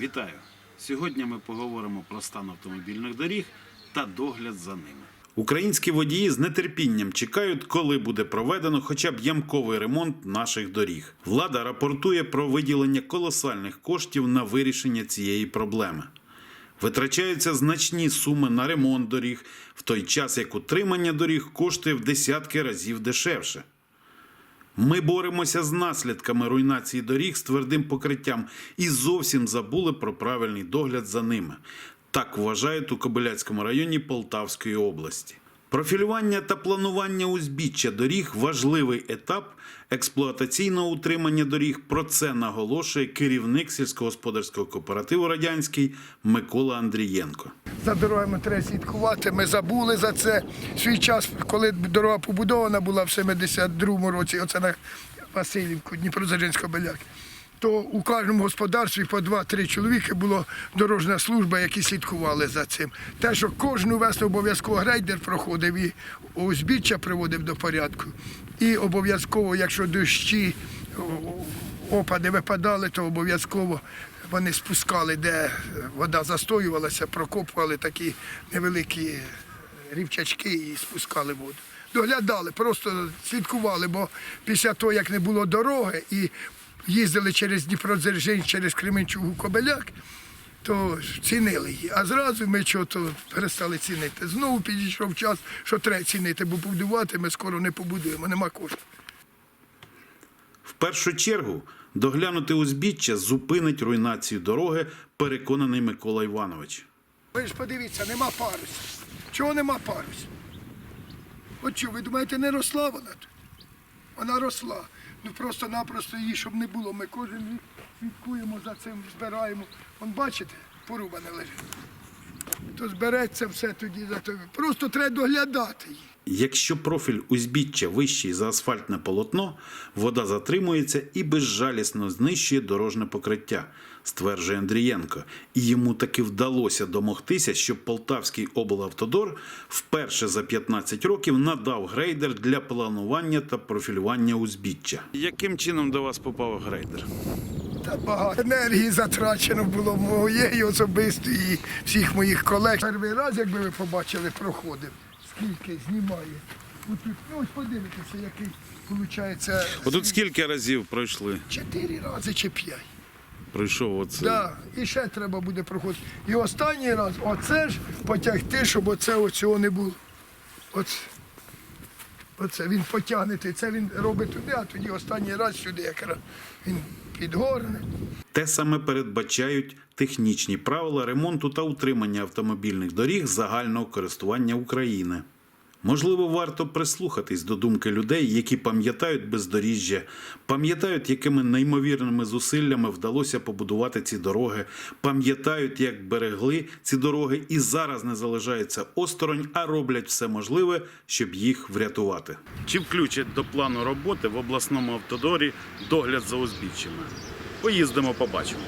Вітаю! Сьогодні ми поговоримо про стан автомобільних доріг та догляд за ними. Українські водії з нетерпінням чекають, коли буде проведено хоча б ямковий ремонт наших доріг. Влада рапортує про виділення колосальних коштів на вирішення цієї проблеми. Витрачаються значні суми на ремонт доріг, в той час як утримання доріг коштує в десятки разів дешевше. Ми боремося з наслідками руйнації доріг з твердим покриттям і зовсім забули про правильний догляд за ними. Так вважають у Кобиляцькому районі Полтавської області. Профілювання та планування узбіччя доріг важливий етап експлуатаційного утримання доріг. Про це наголошує керівник сільськогосподарського кооперативу Радянський Микола Андрієнко. За дорогами треба слідкувати. Ми забули за це. Свій час, коли дорога побудована була в 72-му році, оце на Васильівку, Дніпродзержинська Беляк, то у кожному господарстві по 2-3 чоловіки було дорожня служба, які слідкували за цим. Те, що кожну весну обов'язково грейдер проходив і узбіччя приводив до порядку. І обов'язково, якщо дощі, опади випадали, то обов'язково вони спускали, де вода застоювалася, прокопували такі невеликі рівчачки і спускали воду. Доглядали, просто слідкували, бо після того, як не було дороги і їздили через Дніпродзержинськ, через Кременчугу Кобеляк, то цінили її. А зразу ми чого-то перестали цінити. Знову підійшов час, що треба цінити, бо побудувати ми скоро не побудуємо, нема коштів. В першу чергу доглянути узбіччя зупинить руйнацію дороги, переконаний Микола Іванович. Ви ж подивіться, нема парусів. Чого нема парусів? От що, ви думаєте, не росла вона тут? Вона росла. Ну просто-напросто її, щоб не було. Ми кожен рік слідкуємо за цим, збираємо. Вон бачите, поруба не лежить. То збереться все тоді за тобі. Просто треба доглядати її. Якщо профіль узбіччя вищий за асфальтне полотно, вода затримується і безжалісно знищує дорожне покриття, стверджує Андрієнко. І йому таки вдалося домогтися, щоб Полтавський облавтодор вперше за 15 років надав грейдер для планування та профілювання узбіччя. Яким чином до вас попав грейдер? Та багато енергії затрачено було моєї особистої і всіх моїх колег. Перший раз, якби ви побачили, проходив, скільки знімає. От тут, ну, ось подивитися, який виходить. Отут скільки разів пройшли? Чотири рази чи п'ять. Пройшов оце. Да, і ще треба буде проходити. І останній раз оце ж потягти, щоб оце оцього не було. Оце. Оце він потягнеться, це він робить туди, а тоді останній раз сюди якраз він підгорне. Те саме передбачають технічні правила ремонту та утримання автомобільних доріг загального користування України. Можливо, варто прислухатись до думки людей, які пам'ятають бездоріжжя, пам'ятають, якими неймовірними зусиллями вдалося побудувати ці дороги, пам'ятають, як берегли ці дороги і зараз не залишаються осторонь, а роблять все можливе, щоб їх врятувати. Чи включать до плану роботи в обласному автодорі догляд за узбіччями? Поїздимо, побачимо.